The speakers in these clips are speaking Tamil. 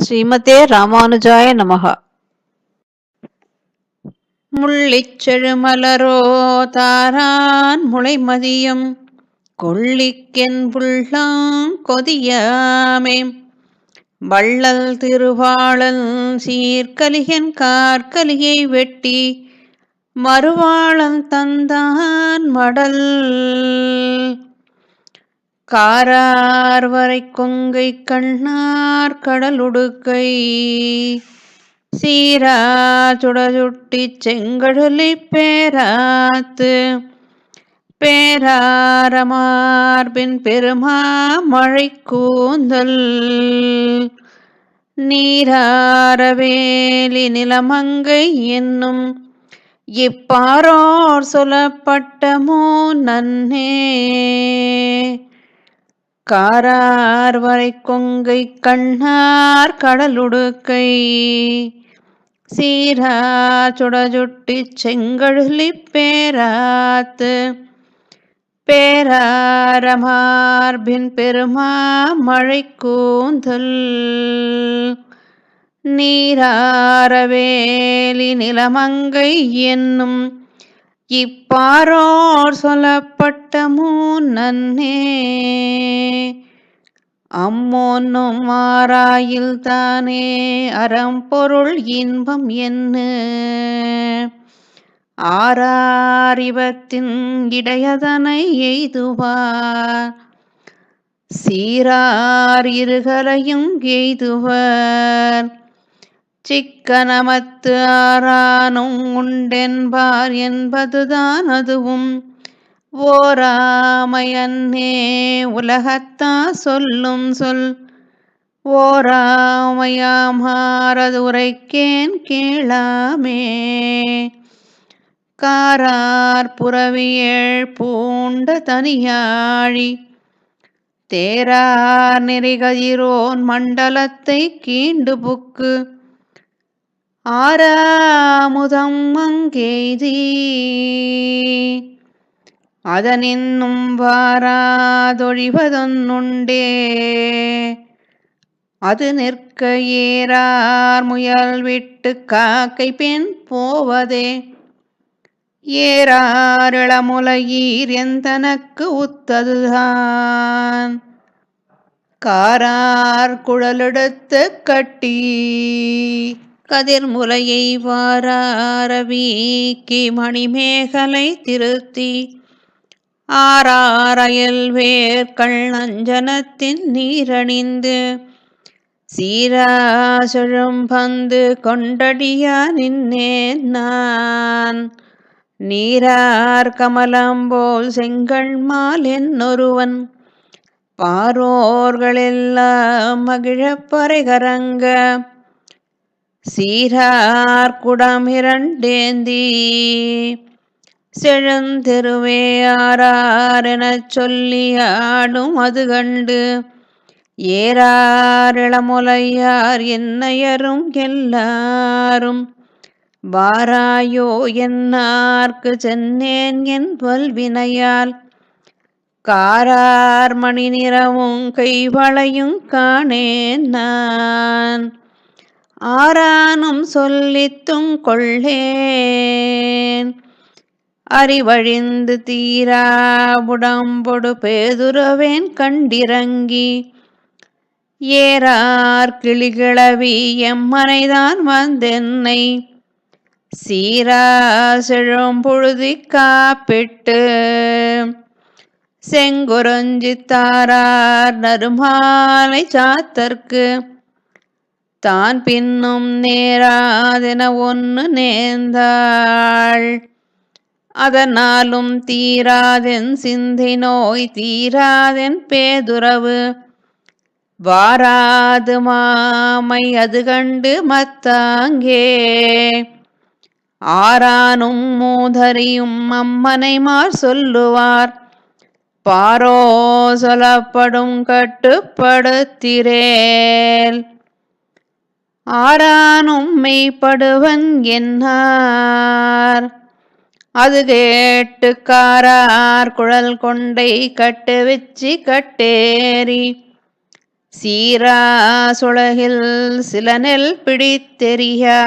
ஸ்ரீமதே ராமானுஜாய நமகா. முள்ளிச்செழுமலரோ தாரான் முளைமதியம் கொள்ளிக்கென் புள்ளாங் கொதியாமே. வள்ளல் திருவாளல் சீர்கலிகன் கார்கலியை வெட்டி மறுவாளன் தந்தான் மடல் காரார் வரை கொங்கை கண்ணார் கடலுடுக்கை. சீரா சுடசுட்டி செங்கடலை பேராத்து. பேராரமார்பின் பெருமா மழை கூந்தல். நீராரவேலி நிலமங்கை என்னும் இப்பாரோர் சொல்லப்பட்டமோ நன்னே. காரார் வரை கொங்கை கண்ணார் கடலுடுக்கை. சீரா சுடஜுட்டி செங்கழுலி பேராத்து. பேராரமார்பின் பெருமா மழை கூந்தல். நீராரவேலி நிலமங்கை என்னும் இப்பாரோர் சொல்லப்பட்ட மூன்னே அம்மோன்னும் மாறாயில் தானே. அறம்பொருள் இன்பம் என்ன? ஆறாரிவத்தின் இடையதனை எய்துவார். சீரார் இருகலையும் எய்துவர். சிக்கனமத்து ஆரானும் உண்டென்பார் என்பதுதான் அதுவும். ஓராமையன்னே உலகத்தா சொல்லும் சொல். ஓராமையாமாரது உரைக்கேன் கேளாமே. காரார் புறவியேழ் பூண்ட தனியாழி. தேரார் நெறிகதிரோன் மண்டலத்தை கீண்டு புக்கு. ஆறாமுதம் அங்கேதி. அதனின்னும் வாராதொழிவதொன்னுண்டே. அது நிற்க ஏறார் முயல் விட்டு காக்கை பெண் போவதே. ஏறாரிளமுலையீர் எந்தனக்கு உத்ததுதான். காரார் குழலெடுத்து கட்டி. கதிர்முலையை வாராரவீக்கி மணிமேகலை திருத்தி ஆறாரயல் வேர்கள் நஞ்சனத்தின் நீரணிந்து சீராசெழும் பந்து கொண்டடியா நின்னேன் நான். நீரார் கமலம் போல் செங்கல் செங்கண்மால் என்னொருவன் பாரோர்களெல்லாம் மகிழப்பறை கரங்க சீரார் குடம் இரண்டேந்தி செழுந்தெருவே சொல்லி ஆடும் அது கண்டு. ஏறாரிளமுலையார் என்னையரும் எல்லாரும். வாராயோ என்னார்க்கு சென்னேன் என் பல்வினையால். காரார் மணி நிறவும் கைவளையும் காணேன் நான். ஆரானும் சொல்லித்தும் கொள்ளேன். அறிவழிந்து தீரா உடம்பொடு பேதுரவேன் கண்டிறங்கி. ஏறார் கிளிகிளவி எம்மனைதான் வந்தென்னை. சீரா செழும் பொழுதி காப்பிட்டு. செங்குரஞ்சித்தாரார் நறுமாலை சாத்தற்கு. தான் பின்னும் நேராதென ஒன்று நேர்ந்தாள். அதனாலும் தீராதென் சிந்தை நோய் தீராதென் பேதுறவு. வாராது மாமை அது கண்டு மத்தாங்கே. ஆரானும் மூதரியும் அம்மனைமார் சொல்லுவார். பாரோ சொல்லப்படும் கட்டுப்படுத்திரேல். ஆரானும் மெய்ப்படுவன் என்னார்? அது கேட்டு காரார் குழல் கொண்டை கட்டு வச்சு கட்டேரி சீரா சுழகில் சில நெல் பிடித்தெறியா?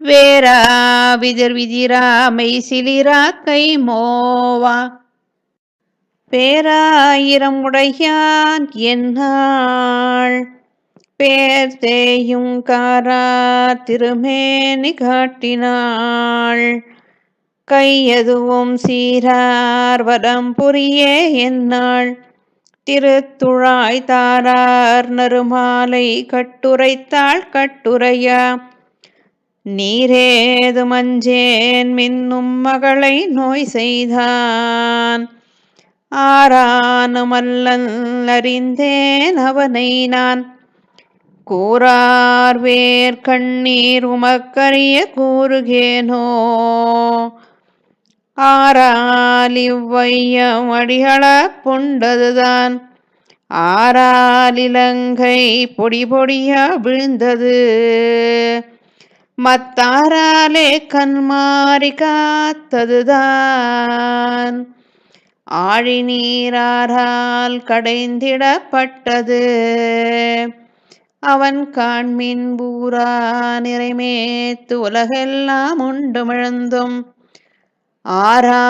வேரா விதிர் விதிரா மெய் சிலிரா கை மோவா பேராயிரம் உடையான் என்னாள்? பேர் தேயும் காரா திருமேனி காட்டினாள். கையதுவும் சீரார் வரம் புரியே என்னாள். திருத்துழாய் தாரார் நறுமாலை கட்டுரைத்தாள் கட்டுரையா. நீரேது மஞ்சேன் மின்னும் மகளை நோய் செய்தான். ஆரானுமல்லன் அறிந்தேன் அவனை நான். கூறார்வேர் கண்ணீர் உமக்கரிய கூறுகேனோ. ஆறால் இவ்வையம் அடிகள புண்டதுதான். ஆராலிலங்கை பொடி பொடியா விழுந்தது. மத்தாராலே கண்மாறி காத்ததுதான். ஆழி நீராரால் கடைந்திடப்பட்டது. அவன் காண்மின் பூரா நிறைமேத்து உலகெல்லாம் உண்டு மிழந்தும். ஆரா